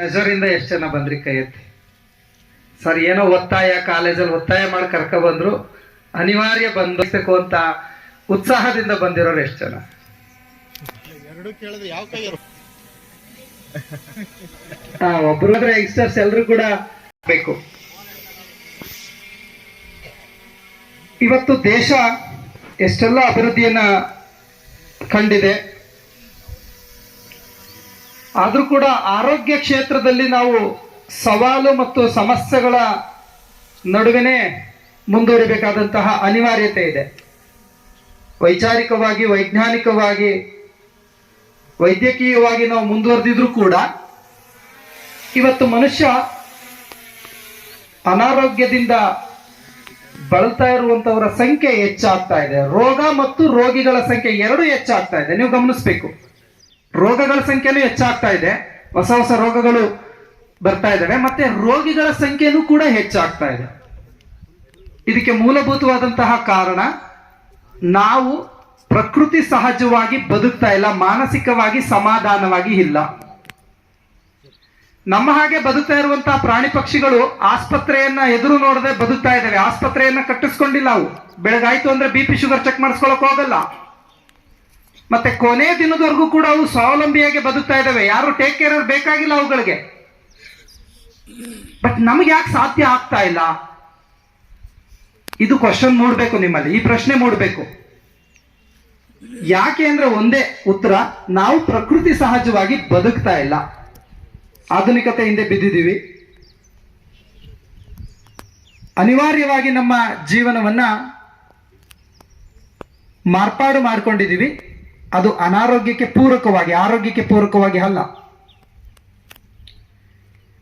ಪ್ರೆಷರಿಂದ ಎಷ್ಟು ಜನ ಬಂದ್ರಿ ಕೈ ಎತ್ತಿ ಸರ್ ಏನೋ ಒತ್ತಾಯ ಕಾಲೇಜಲ್ಲಿ ಒತ್ತಾಯ ಮಾಡಿ ಕರ್ಕ ಬಂದ್ರು. ಅನಿವಾರ್ಯ ಬಂದಿಸಬೇಕು ಅಂತ ಉತ್ಸಾಹದಿಂದ ಬಂದಿರೋರು ಎಷ್ಟು ಜನ? ಅಂದ್ರೆ ಯಂಗ್ಸ್ಟರ್ಸ್ ಎಲ್ರು ಕೂಡ ಬೇಕು. ಇವತ್ತು ದೇಶ ಎಷ್ಟೆಲ್ಲ ಅಭಿವೃದ್ಧಿಯನ್ನ ಕಂಡಿದೆ. ಆದ್ರೂ ಕೂಡ ಆರೋಗ್ಯ ಕ್ಷೇತ್ರದಲ್ಲಿ ನಾವು ಸವಾಲು ಮತ್ತು ಸಮಸ್ಯೆಗಳ ನಡುವೆನೆ ಮುಂದುವರಿಬೇಕಾದಂತಹ ಅನಿವಾರ್ಯತೆ ಇದೆ. ವೈಚಾರಿಕವಾಗಿ, ವೈಜ್ಞಾನಿಕವಾಗಿ, ವೈದ್ಯಕೀಯವಾಗಿ ನಾವು ಮುಂದುವರೆದಿದ್ರೂ ಕೂಡ ಇವತ್ತು ಮನುಷ್ಯ ಅನಾರೋಗ್ಯದಿಂದ ಬಳಲ್ತಾ ಇರುವಂತವರ ಸಂಖ್ಯೆ ಹೆಚ್ಚಾಗ್ತಾ ಇದೆ. ರೋಗ ಮತ್ತು ರೋಗಿಗಳ ಸಂಖ್ಯೆ ಎರಡು ಹೆಚ್ಚಾಗ್ತಾ ಇದೆ. ನೀವು ಗಮನಿಸಬೇಕು. ರೋಗಗಳ ಸಂಖ್ಯೆನೂ ಹೆಚ್ಚಾಗ್ತಾ ಇದೆ. ಹೊಸ ಹೊಸ ರೋಗಗಳು ಬರ್ತಾ ಇದ್ದಾವೆ. ಮತ್ತೆ ರೋಗಿಗಳ ಸಂಖ್ಯೆನೂ ಕೂಡ ಹೆಚ್ಚಾಗ್ತಾ ಇದೆ. ಇದಕ್ಕೆ ಮೂಲಭೂತವಾದಂತಹ ಕಾರಣ ನಾವು ಪ್ರಕೃತಿ ಸಹಜವಾಗಿ ಬದುಕ್ತಾ ಇಲ್ಲ, ಮಾನಸಿಕವಾಗಿ ಸಮಾಧಾನವಾಗಿ ಇಲ್ಲ. ನಮ್ಮ ಹಾಗೆ ಬದುಕ್ತಾ ಇರುವಂತಹ ಪ್ರಾಣಿ ಪಕ್ಷಿಗಳು ಆಸ್ಪತ್ರೆಯನ್ನ ಎದುರು ನೋಡದೆ ಬದುಕ್ತಾ ಇದ್ದಾವೆ. ಆಸ್ಪತ್ರೆಯನ್ನ ಕಟ್ಟಿಸ್ಕೊಂಡಿಲ್ಲ ಅವು. ಬೆಳಗಾಯ್ತು ಅಂದ್ರೆ ಬಿ ಪಿ ಶುಗರ್ ಚೆಕ್ ಮಾಡಿಸ್ಕೊಳಕ್ ಹೋಗಲ್ಲ. ಮತ್ತೆ ಕೊನೆ ದಿನದವರೆಗೂ ಕೂಡ ಅವು ಸ್ವಾವಲಂಬಿಯಾಗಿ ಬದುಕ್ತಾ ಇದ್ದಾವೆ. ಯಾರು ಟೇಕ್ ಕೇರ್ ಬೇಕಾಗಿಲ್ಲ ಅವುಗಳಿಗೆ. ಬಟ್ ನಮ್ಗೆ ಯಾಕೆ ಸಾಧ್ಯ ಆಗ್ತಾ ಇಲ್ಲ? ಇದು ಕ್ವಶನ್ ಮೂಡಬೇಕು ನಿಮ್ಮಲ್ಲಿ. ಈ ಪ್ರಶ್ನೆ ಮೂಡಬೇಕು. ಯಾಕೆ ಅಂದ್ರೆ ಒಂದೇ ಉತ್ತರ, ನಾವು ಪ್ರಕೃತಿ ಸಹಜವಾಗಿ ಬದುಕ್ತಾ ಇಲ್ಲ. ಆಧುನಿಕತೆ ಹಿಂದೆ ಬಿದ್ದಿದ್ದೀವಿ. ಅನಿವಾರ್ಯವಾಗಿ ನಮ್ಮ ಜೀವನವನ್ನ ಮಾರ್ಪಾಡು ಮಾಡ್ಕೊಂಡಿದ್ದೀವಿ. ಅದು ಅನಾರೋಗ್ಯಕ್ಕೆ ಪೂರಕವಾಗಿ, ಆರೋಗ್ಯಕ್ಕೆ ಪೂರಕವಾಗಿ ಅಲ್ಲ.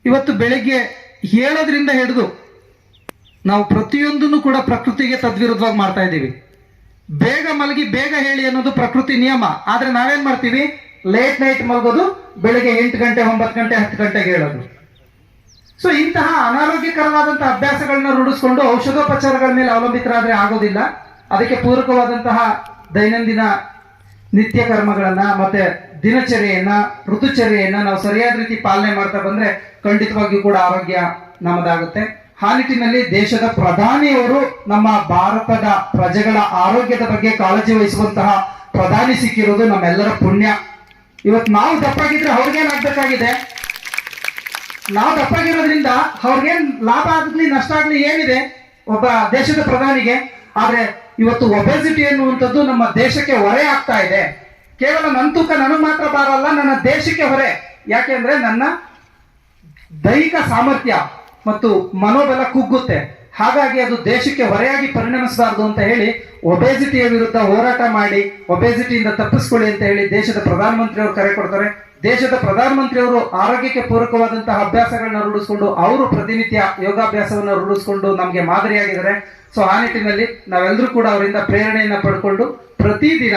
ಇವತ್ತು ಬೆಳಿಗ್ಗೆ ಹೇಳೋದ್ರಿಂದ ಹಿಡಿದು ನಾವು ಪ್ರತಿಯೊಂದನ್ನು ಕೂಡ ಪ್ರಕೃತಿಗೆ ತದ್ವಿರುದ್ಧವಾಗಿ ಮಾಡ್ತಾ ಇದ್ದೀವಿ. ಬೇಗ ಮಲಗಿ, ಬೇಗ ಹೇಳಿ ಅನ್ನೋದು ಪ್ರಕೃತಿ ನಿಯಮ. ಆದ್ರೆ ನಾವೇನ್ ಮಾಡ್ತೀವಿ? ಲೇಟ್ ನೈಟ್ ಮಲಗೋದು, ಬೆಳಿಗ್ಗೆ ಎಂಟು ಗಂಟೆ, ಒಂಬತ್ತು ಗಂಟೆ, ಹತ್ತು ಗಂಟೆಗೆ ಹೇಳೋದು. ಸೊ ಇಂತಹ ಅನಾರೋಗ್ಯಕರವಾದಂತಹ ಅಭ್ಯಾಸಗಳನ್ನ ರೂಢಿಸ್ಕೊಂಡು ಔಷಧೋಪಚಾರಗಳ ಮೇಲೆ ಅವಲಂಬಿತರಾದ್ರೆ ಆಗೋದಿಲ್ಲ. ಅದಕ್ಕೆ ಪೂರಕವಾದಂತಹ ದೈನಂದಿನ ನಿತ್ಯ ಕರ್ಮಗಳನ್ನ ಮತ್ತೆ ದಿನಚರಿಯನ್ನ ಋತುಚರಿಯನ್ನ ನಾವು ಸರಿಯಾದ ರೀತಿ ಪಾಲನೆ ಮಾಡ್ತಾ ಬಂದ್ರೆ ಖಂಡಿತವಾಗಿಯೂ ಕೂಡ ಆರೋಗ್ಯ ನಮ್ಮದಾಗುತ್ತೆ. ಆ ನಿಟ್ಟಿನಲ್ಲಿ ದೇಶದ ಪ್ರಧಾನಿಯವರು ನಮ್ಮ ಭಾರತದ ಪ್ರಜೆಗಳ ಆರೋಗ್ಯದ ಬಗ್ಗೆ ಕಾಳಜಿ ವಹಿಸುವಂತಹ ಪ್ರಧಾನಿ ಸಿಕ್ಕಿರೋದು ನಮ್ಮೆಲ್ಲರ ಪುಣ್ಯ. ಇವತ್ತು ನಾವು ದಪ್ಪಾಗಿದ್ರೆ ಅವ್ರಿಗೇನಾಗ್ಬೇಕಾಗಿದೆ ನಾವು ದಪ್ಪಾಗಿರೋದ್ರಿಂದ ಅವ್ರಿಗೇನ್ ಲಾಭ ಆಗ್ಲಿ, ನಷ್ಟ ಆಗ್ಲಿ ಏನಿದೆ? ಒಬ್ಬ ದೇಶದ ಪ್ರಧಾನಿಗೆ. ಆದ್ರೆ ಇವತ್ತು ಒಬೆಸಿಟಿ ಎನ್ನುವಂಥದ್ದು ನಮ್ಮ ದೇಶಕ್ಕೆ ಹೊರೆ ಆಗ್ತಾ ಇದೆ. ಕೇವಲ ನನ್ನ ತೂಕ ನನಗೆ ಮಾತ್ರ ಬಾರಲ್ಲ, ನನ್ನ ದೇಶಕ್ಕೆ ಹೊರೆ. ಯಾಕೆಂದ್ರೆ ನನ್ನ ದೈಹಿಕ ಸಾಮರ್ಥ್ಯ ಮತ್ತು ಮನೋಬಲ ಕುಗ್ಗುತ್ತೆ. ಹಾಗಾಗಿ ಅದು ದೇಶಕ್ಕೆ ಹೊರೆಯಾಗಿ ಪರಿಣಮಿಸಬಾರದು ಅಂತ ಹೇಳಿ ಒಬೆಸಿಟಿಯ ವಿರುದ್ಧ ಹೋರಾಟ ಮಾಡಿ ಒಬೆಸಿಟಿಯಿಂದ ತಪ್ಪಿಸ್ಕೊಳ್ಳಿ ಅಂತ ಹೇಳಿ ದೇಶದ ಪ್ರಧಾನಮಂತ್ರಿಯವರು ಕರೆ ಕೊಡ್ತಾರೆ. ದೇಶದ ಪ್ರಧಾನಮಂತ್ರಿಯವರು ಆರೋಗ್ಯಕ್ಕೆ ಪೂರಕವಾದಂತಹ ಅಭ್ಯಾಸಗಳನ್ನ ರೂಢಿಸ್ಕೊಂಡು ಅವರು ಪ್ರತಿನಿತ್ಯ ಯೋಗಾಭ್ಯಾಸವನ್ನು ರೂಢಿಸ್ಕೊಂಡು ನಮಗೆ ಮಾದರಿಯಾಗಿದ್ದಾರೆ. ಸೊ ಆ ನಿಟ್ಟಿನಲ್ಲಿ ನಾವೆಲ್ಲರೂ ಕೂಡ ಅವರಿಂದ ಪ್ರೇರಣೆಯನ್ನ ಪಡ್ಕೊಂಡು ಪ್ರತಿದಿನ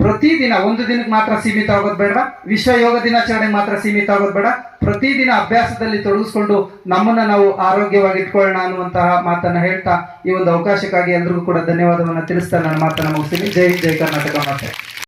ಪ್ರತಿದಿನ ಒಂದು ದಿನಕ್ಕೆ ಮಾತ್ರ ಸೀಮಿತ ಆಗೋದು ಬೇಡ ವಿಶ್ವ ಯೋಗ ದಿನಾಚರಣೆ ಮಾತ್ರ ಸೀಮಿತ ಆಗೋದು ಬೇಡ ಪ್ರತಿದಿನ ಅಭ್ಯಾಸದಲ್ಲಿ ತೊಡಗಿಸ್ಕೊಂಡು ನಮ್ಮನ್ನ ನಾವು ಆರೋಗ್ಯವಾಗಿ ಇಟ್ಕೊಳ್ಳೋಣ ಅನ್ನುವಂತಹ ಮಾತನ್ನ ಹೇಳ್ತಾ ಈ ಒಂದು ಅವಕಾಶಕ್ಕಾಗಿ ಎಲ್ರಿಗೂ ಕೂಡ ಧನ್ಯವಾದವನ್ನು ತಿಳಿಸ್ತಾ ನಾನು ಮಾತನ್ನ ಮುಗಿಸ್ತೀನಿ. ಜೈ ಜೈ ಕರ್ನಾಟಕ ಮಾತೆ